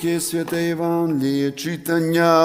Луки, святе Євангеліє, читання.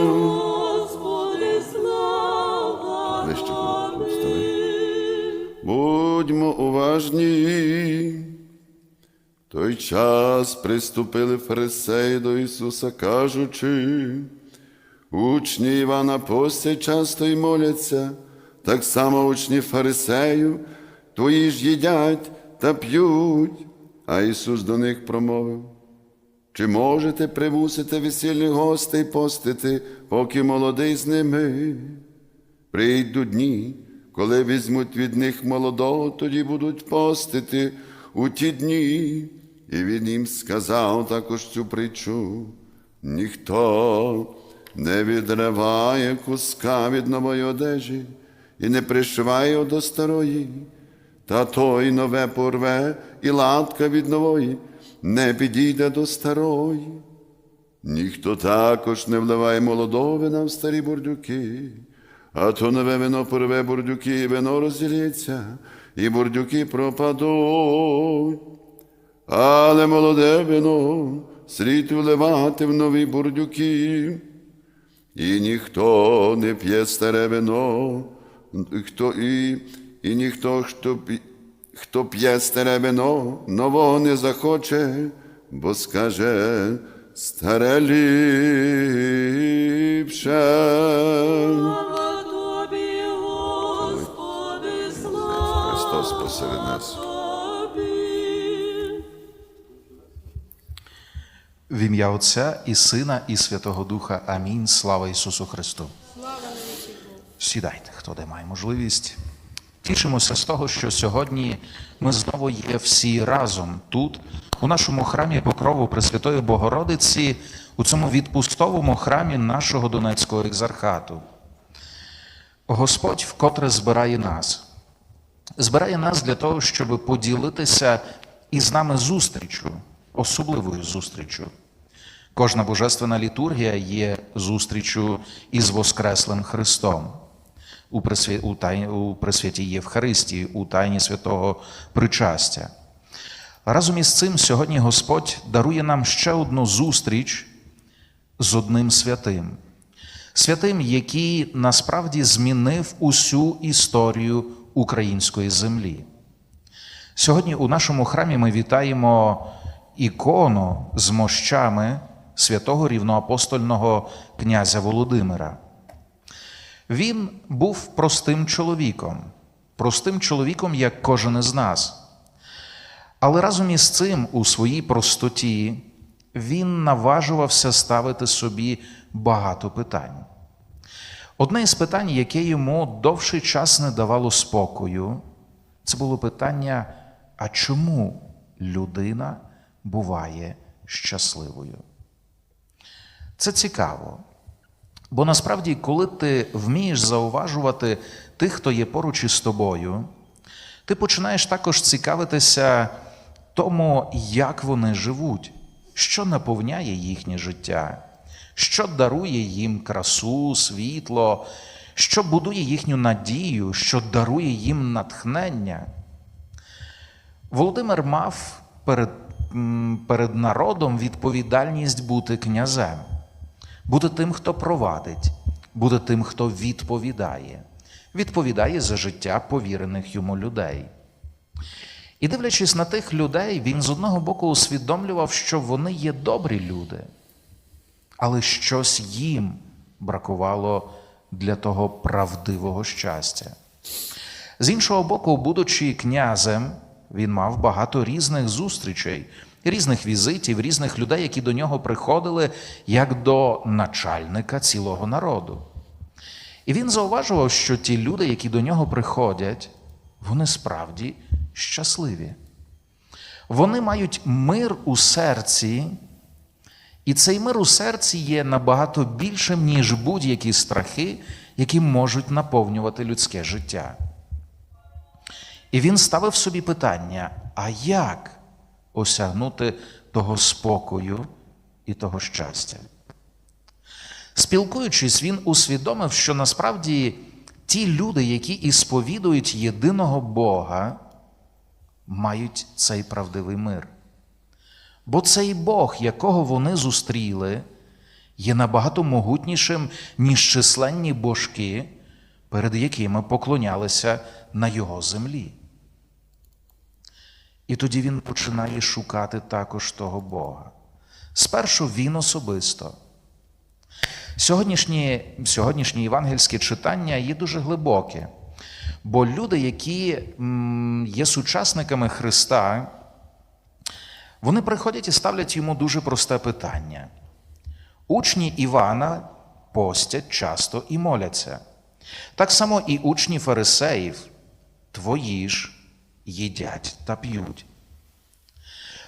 Господи, слава Вище. Будьмо уважні. В той час приступили фарисеї до Ісуса, кажучи, учні Івана постять часто й моляться, так само учні фарисею, твої ж їдять та п'ють. А Ісус до них промовив. Чи можете примусити весільних гостей постити, поки молодий з ними? Прийдуть дні, коли візьмуть від них молодого, тоді будуть постити у ті дні. І він їм сказав також цю притчу. Ніхто не відриває куска від нової одежі і не пришиває до старої, та той нове порве, і латка від нової не підійде до старої. Ніхто також не вливає молодого вина в старі бурдюки, а то нове вино порве бурдюки, і вино розділиться, і бурдюки пропадуть. Але молоде вино слід вливати в нові бурдюки, і ніхто не п'є старе вино, хто і, і ніхто, хто, хто п'є старе вино, нового не захоче, бо скаже старе ліпше. Слава Тобі, Господи, слава Христос посеред нас. Тобі. В ім'я Отця і Сина, і Святого Духа. Амінь. Слава Ісусу Христу. Сідайте, хто де має можливість. Тішимося з того, що сьогодні ми знову є всі разом тут, у нашому храмі Покрову Пресвятої Богородиці, у цьому відпустовому храмі нашого Донецького екзархату. Господь вкотре збирає нас. Збирає нас для того, щоб поділитися із нами зустрічю, особливою зустрічю. Кожна божественна літургія є зустрічю із Воскреслим Христом у, присвя... у, тай... у Пресвятій Євхаристії, у Тайні святого Причастя. Разом із цим сьогодні Господь дарує нам ще одну зустріч з одним святим. Святим, який насправді змінив усю історію української землі. Сьогодні у нашому храмі ми вітаємо ікону з мощами святого рівноапостольного князя Володимира. Він був простим чоловіком, простим чоловіком, як кожен із нас. Але разом із цим, у своїй простоті, він наважувався ставити собі багато питань. Одне із питань, яке йому довший час не давало спокою, це було питання: а чому людина буває щасливою? Це цікаво. Бо насправді, коли ти вмієш зауважувати тих, хто є поруч із тобою, ти починаєш також цікавитися тому, як вони живуть, що наповняє їхнє життя, що дарує їм красу, світло, що будує їхню надію, що дарує їм натхнення. Володимир мав перед, перед народом відповідальність бути князем, бути тим, хто провадить, бути тим, хто відповідає, відповідає за життя повірених йому людей. І дивлячись на тих людей, він з одного боку усвідомлював, що вони є добрі люди, але щось їм бракувало для того правдивого щастя. З іншого боку, будучи князем, він мав багато різних зустрічей, різних візитів, різних людей, які до нього приходили як до начальника цілого народу. І він зауважував, що ті люди, які до нього приходять, вони справді щасливі. Вони мають мир у серці, і цей мир у серці є набагато більшим, ніж будь-які страхи, які можуть наповнювати людське життя. І він ставив собі питання: а як осягнути того спокою і того щастя? Спілкуючись, він усвідомив, що насправді ті люди, які ісповідують єдиного Бога, мають цей правдивий мир. Бо цей Бог, якого вони зустріли, є набагато могутнішим, ніж численні божки, перед якими поклонялися на його землі. І тоді він починає шукати також того Бога. Спершу він особисто. Сьогоднішнє, сьогоднішнє євангельське читання є дуже глибоке, бо люди, які є сучасниками Христа, вони приходять і ставлять йому дуже просте питання. Учні Івана постять часто і моляться. Так само і учні фарисеїв твої ж їдять та п'ють.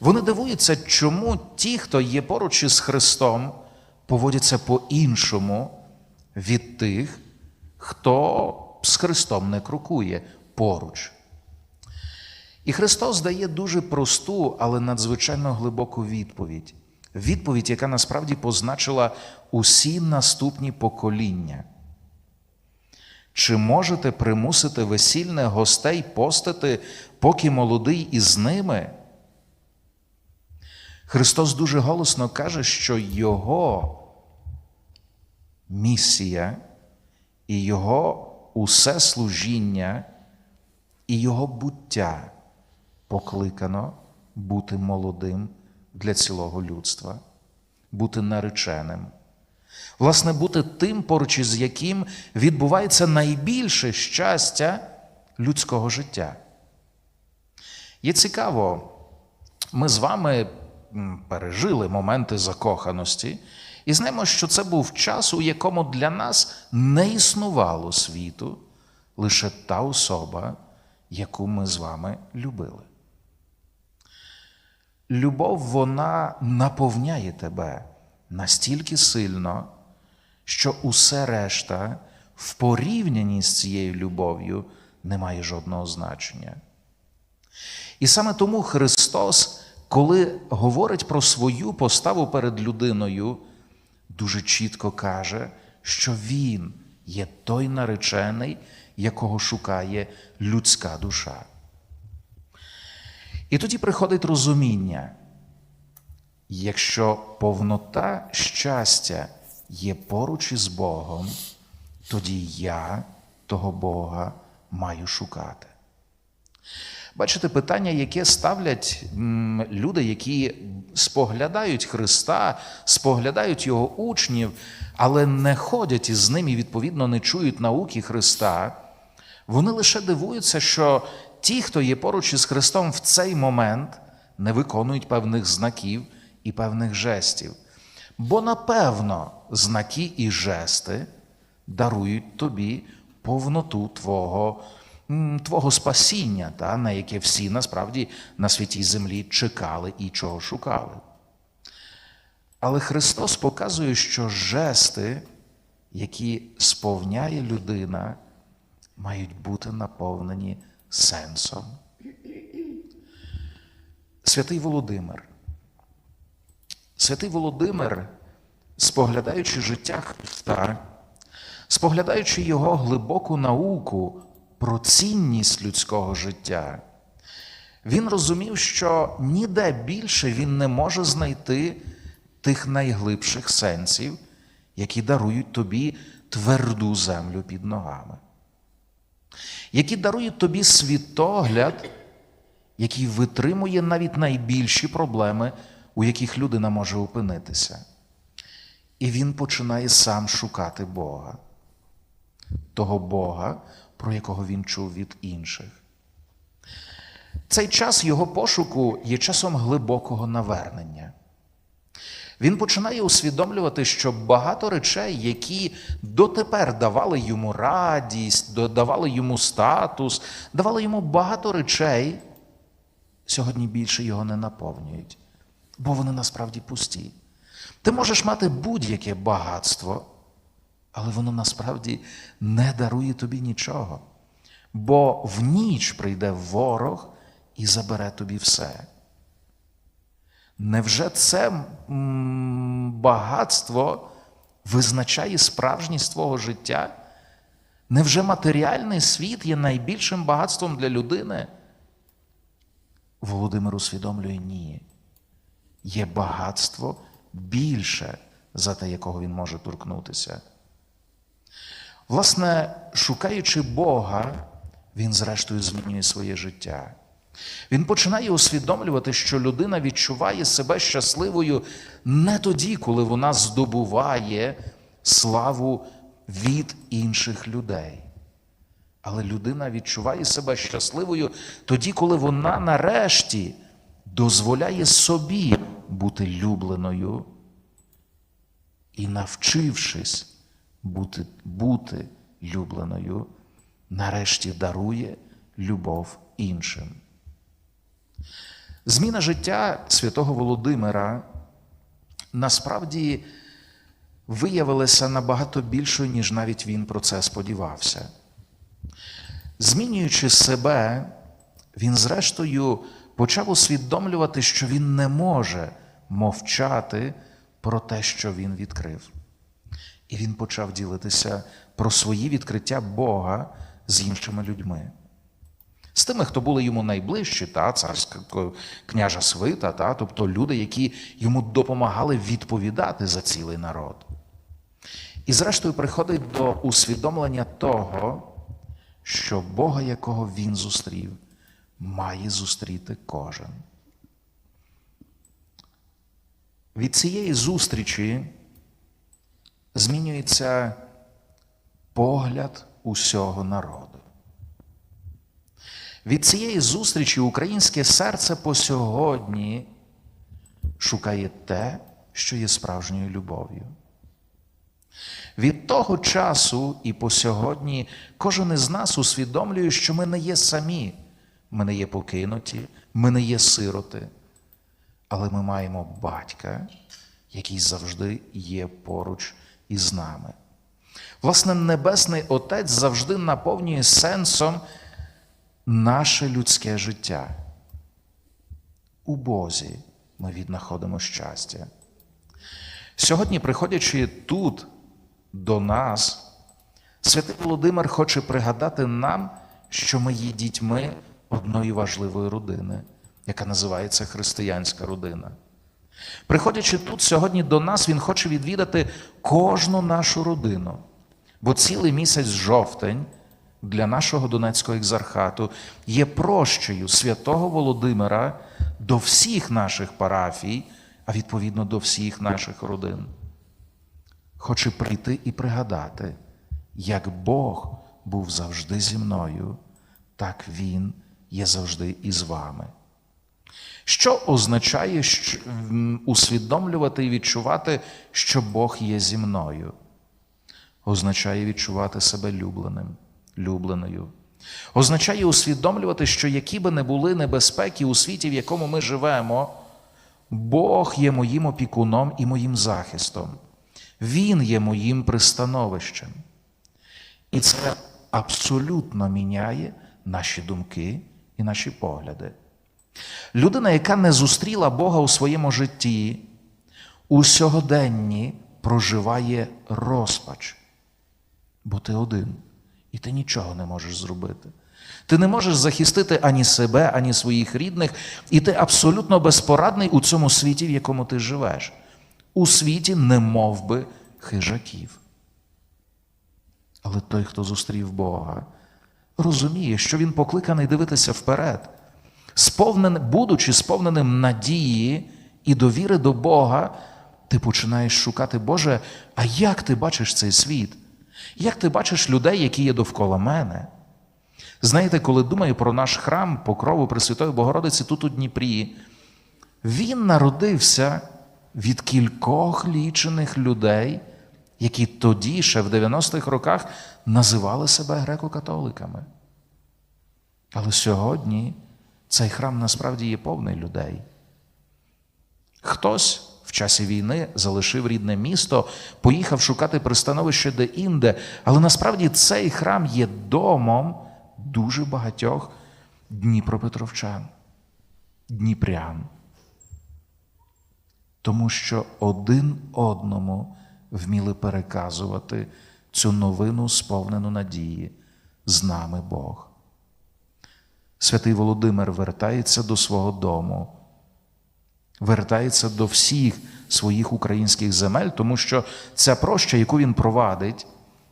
Вони дивуються, чому ті, хто є поруч із Христом, поводяться по-іншому від тих, хто з Христом не крокує поруч. І Христос дає дуже просту, але надзвичайно глибоку відповідь. Відповідь, яка насправді позначила усі наступні покоління. Чи можете примусити весільних гостей постити, поки молодий із ними? Христос дуже голосно каже, що Його місія і Його усе служіння і Його буття покликано бути молодим для цілого людства, бути нареченим. Власне, бути тим, поруч із яким відбувається найбільше щастя людського життя. Є цікаво, ми з вами пережили моменти закоханості і знаємо, що це був час, у якому для нас не існувало світу, лише та особа, яку ми з вами любили. Любов вона наповняє тебе настільки сильно, що усе решта в порівнянні з цією любов'ю не має жодного значення. І саме тому Христос, коли говорить про свою поставу перед людиною, дуже чітко каже, що Він є той наречений, якого шукає людська душа. І тоді приходить розуміння, якщо повнота щастя є поруч із Богом, тоді я того Бога маю шукати. Бачите, питання, яке ставлять люди, які споглядають Христа, споглядають Його учнів, але не ходять із ним і, відповідно, не чують науки Христа, вони лише дивуються, що ті, хто є поруч із Христом в цей момент, не виконують певних знаків і певних жестів. Бо, напевно, знаки і жести дарують тобі повноту твого, твого спасіння, та, на яке всі насправді на святій землі чекали і чого шукали. Але Христос показує, що жести, які сповняє людина, мають бути наповнені сенсом. Святий Володимир. Святий Володимир, споглядаючи життя Христа, споглядаючи його глибоку науку про цінність людського життя, він розумів, що ніде більше він не може знайти тих найглибших сенсів, які дарують тобі тверду землю під ногами, які дарують тобі світогляд, який витримує навіть найбільші проблеми, у яких людина може опинитися. І він починає сам шукати Бога, того Бога, про якого він чув від інших. Цей час його пошуку є часом глибокого навернення. Він починає усвідомлювати, що багато речей, які дотепер давали йому радість, давали йому статус, давали йому багато речей, сьогодні більше його не наповнюють, бо вони насправді пусті. Ти можеш мати будь-яке багатство, але воно насправді не дарує тобі нічого. Бо в ніч прийде ворог і забере тобі все. Невже це багатство визначає справжність твого життя? Невже матеріальний світ є найбільшим багатством для людини? Володимир усвідомлює ні. Є багатство більше за те, якого він може торкнутися. Власне, шукаючи Бога, він зрештою змінює своє життя. Він починає усвідомлювати, що людина відчуває себе щасливою не тоді, коли вона здобуває славу від інших людей. Але людина відчуває себе щасливою тоді, коли вона нарешті дозволяє собі бути любленою і, навчившись бути, бути любленою, нарешті дарує любов іншим. Зміна життя святого Володимира насправді виявилася набагато більшою, ніж навіть він про це сподівався. Змінюючи себе, він, зрештою, почав усвідомлювати, що він не може мовчати про те, що він відкрив. І він почав ділитися про свої відкриття Бога з іншими людьми. З тими, хто були йому найближчі, та, царська княжа свита, та, тобто люди, які йому допомагали відповідати за цілий народ. І зрештою приходить до усвідомлення того, що Бога, якого він зустрів, має зустріти кожен. Від цієї зустрічі змінюється погляд усього народу. Від цієї зустрічі українське серце по сьогодні шукає те, що є справжньою любов'ю. Від того часу і по сьогодні кожен із нас усвідомлює, що ми не є самі, ми не є покинуті, ми не є сироти, але ми маємо батька, який завжди є поруч із нами. Власне, Небесний Отець завжди наповнює сенсом наше людське життя. У Бозі ми віднаходимо щастя. Сьогодні, приходячи тут до нас, святий Володимир хоче пригадати нам, що ми є дітьми одної важливої родини, яка називається християнська родина. Приходячи тут сьогодні до нас, він хоче відвідати кожну нашу родину, бо цілий місяць жовтень для нашого Донецького екзархату є прощею святого Володимира до всіх наших парафій, а відповідно до всіх наших родин. Хоче прийти і пригадати, як Бог був завжди зі мною, так Він є завжди і з вами. Що означає усвідомлювати і відчувати, що Бог є зі мною? Означає відчувати себе любленим, любленою. Означає усвідомлювати, що які би не були небезпеки у світі, в якому ми живемо, Бог є моїм опікуном і моїм захистом. Він є моїм пристановищем. І це абсолютно міняє наші думки і наші погляди. Людина, яка не зустріла Бога у своєму житті, у сьогоденні проживає розпач, бо ти один, і ти нічого не можеш зробити. Ти не можеш захистити ані себе, ані своїх рідних, і ти абсолютно безпорадний у цьому світі, в якому ти живеш. У світі не мов би хижаків. Але той, хто зустрів Бога, розуміє, що він покликаний дивитися вперед, сповнен, будучи сповненим надії і довіри до Бога, ти починаєш шукати, Боже, а як ти бачиш цей світ? Як ти бачиш людей, які є довкола мене? Знаєте, коли думаю про наш храм покрову Пресвятої Богородиці тут у Дніпрі, він народився від кількох лічених людей, які тоді, ще в 90-х роках, називали себе греко-католиками. Але сьогодні цей храм насправді є повний людей. Хтось в часі війни залишив рідне місто, поїхав шукати пристановище де-інде, але насправді цей храм є домом дуже багатьох дніпропетровчан, дніпрян. Тому що один одному вміли переказувати цю новину, сповнену надії, з нами Бог. Святий Володимир вертається до свого дому, вертається до всіх своїх українських земель, тому що ця проща, яку він провадить,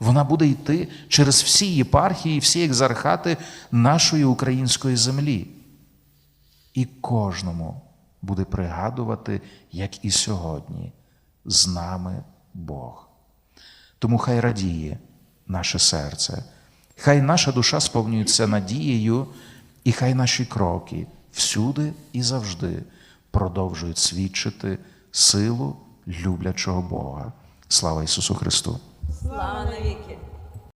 вона буде йти через всі єпархії, всі екзархати нашої української землі. І кожному буде пригадувати, як і сьогодні, з нами Бог. Тому хай радіє наше серце, хай наша душа сповнюється надією, і хай наші кроки всюди і завжди продовжують свідчити силу люблячого Бога. Слава Ісусу Христу! Слава навіки.